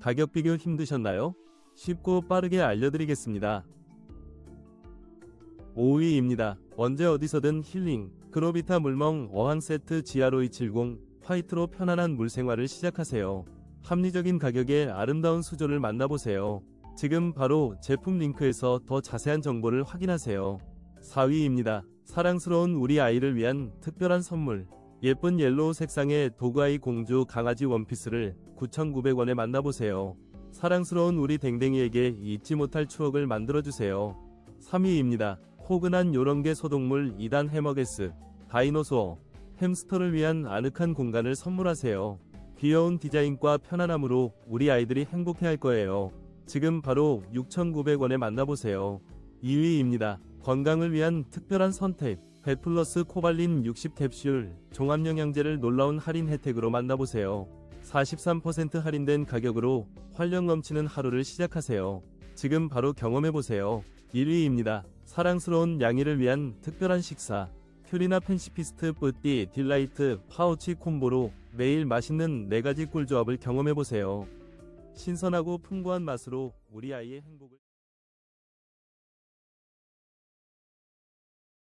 가격 비교 힘드셨나요? 쉽고 빠르게 알려드리겠습니다. 5위입니다. 언제 어디서든 힐링. 크로비타 물멍 어항 세트 GR5270 화이트로 편안한 물 생활을 시작하세요. 합리적인 가격에 아름다운 수조를 만나보세요. 지금 바로 제품 링크에서 더 자세한 정보를 확인하세요. 4위입니다. 사랑스러운 우리 아이를 위한 특별한 선물. 예쁜 옐로우 색상의 도그아이 공주 강아지 원피스를 9,900원에 만나보세요. 사랑스러운 우리 댕댕이에게 잊지 못할 추억을 만들어주세요. 3위입니다. 포근한 요런게 소독물 2단 해머게스, 다이노소어, 햄스터를 위한 아늑한 공간을 선물하세요. 귀여운 디자인과 편안함으로 우리 아이들이 행복해할 거예요. 지금 바로 6,900원에 만나보세요. 2위입니다. 건강을 위한 특별한 선택. 베플러스 코발린 60 캡슐 종합영양제를 놀라운 할인 혜택으로 만나보세요. 43% 할인된 가격으로 활력 넘치는 하루를 시작하세요. 지금 바로 경험해보세요. 1위입니다. 사랑스러운 양이를 위한 특별한 식사. 퓨리나 펜시피스트 뿌띠 딜라이트 파우치 콤보로 매일 맛있는 4가지 꿀조합을 경험해보세요. 신선하고 풍부한 맛으로 우리 아이의 행복을